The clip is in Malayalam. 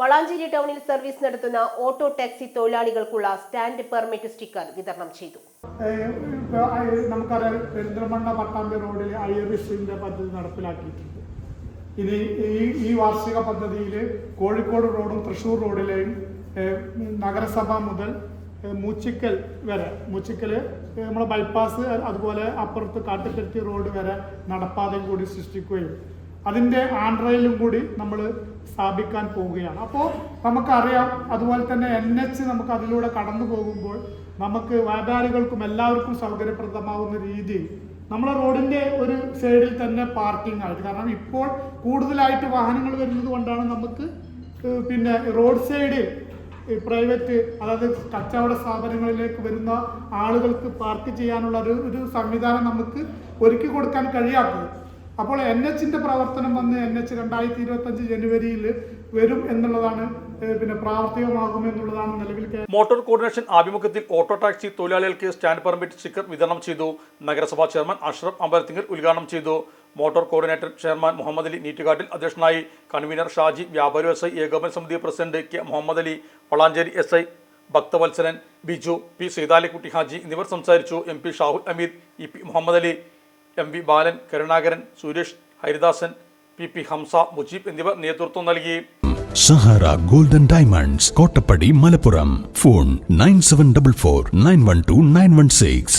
വളാഞ്ചേരി ടൗണിൽ സർവീസ് നടത്തുന്ന ഓട്ടോ ടാക്സി തൊഴിലാളികൾക്കുള്ള സ്റ്റാൻഡ് പെർമിറ്റ് സ്റ്റിക്കർ വിതരണം ചെയ്തു. നമുക്കറിയാം പെരിന്തൽമണ്ണ പട്ടാമ്പി റോഡിൽ ഐറിഷിന്റെ പദ്ധതി നടപ്പിലാക്കിയിട്ടുണ്ട്. ഇനി ഈ ഈ വാർഷിക പദ്ധതിയിൽ കോഴിക്കോട് റോഡും തൃശ്ശൂർ റോഡിലെയും നഗരസഭ മുതൽ മൂച്ചിക്കൽ വരെ മൂച്ചിക്കൽ നമ്മളെ ബൈപ്പാസ് അതുപോലെ അപ്പുറത്ത് കാട്ടിക്കെട്ടി റോഡ് വരെ നടപ്പാതയും കൂടി സൃഷ്ടിക്കുകയും അതിന്റെ ആൻഡ്രയിലും കൂടി നമ്മൾ സ്ഥാപിക്കാൻ പോവുകയാണ്. അപ്പോൾ നമുക്കറിയാം അതുപോലെ തന്നെ എൻ എച്ച് നമുക്ക് അതിലൂടെ കടന്നു പോകുമ്പോൾ നമുക്ക് വ്യാപാരികൾക്കും എല്ലാവർക്കും സൗകര്യപ്രദമാവുന്ന രീതി നമ്മളെ റോഡിന്റെ ഒരു സൈഡിൽ തന്നെ പാർക്കിംഗ് ആയിട്ട്. കാരണം ഇപ്പോൾ കൂടുതലായിട്ട് വാഹനങ്ങൾ വരുന്നത് കൊണ്ടാണ് നമുക്ക് പിന്നെ റോഡ് സൈഡ് പ്രൈവറ്റ് അതായത് കച്ചവട സ്ഥാപനങ്ങളിലേക്ക് വരുന്ന ആളുകൾക്ക് പാർക്ക് ചെയ്യാനുള്ള ഒരു ഒരു സംവിധാനം നമുക്ക് ഒരുക്കി കൊടുക്കാൻ കഴിയാത്തത്. അപ്പോൾ എൻ എച്ചിന്റെ പ്രവർത്തനം വന്ന് എൻ എച്ച് രണ്ടായിരത്തി ഇരുപത്തഞ്ച് ജനുവരിയിൽ വരും എന്നുള്ളതാണ് പിന്നെ പ്രാവർത്തികമാകും എന്നുള്ളതാണ് നിലവിൽ മോട്ടോർ കോർഡിനേഷൻ ആഭിമുഖ്യത്തിൽ ഓട്ടോ ടാക്സി തൊഴിലാളികൾക്ക് സ്റ്റാൻഡ് പെർമിറ്റ് സ്റ്റിക്കർ വിതരണം ചെയ്തു. നഗരസഭാ ചെയർമാൻ അഷ്റഫ് അമ്പലത്തിങ്കൽ ഉദ്ഘാടനം ചെയ്തു. Motor coordinator chairman Muhammad Ali Neettukattil അധ്യക്ഷനായി. കൺവീനർ ഷാജി വ്യാപാരി ഐ ഏകോപന സമിതി president K Muhammad Ali Valanchery S I Bhakthavatsaran Biju P Seethalikutty Haji എന്നിവർ സംസാരിച്ചു. M P Shahul Ameed E P Muhammad Ali. M V Balan Karunakaran Suresh Haridasan P P Hamsa Mujeeb എന്നിവർ നേതൃത്വം നൽകി. Sahara golden diamonds Kottappadi Malappuram. Phone nine seven double four nine one two nine one six.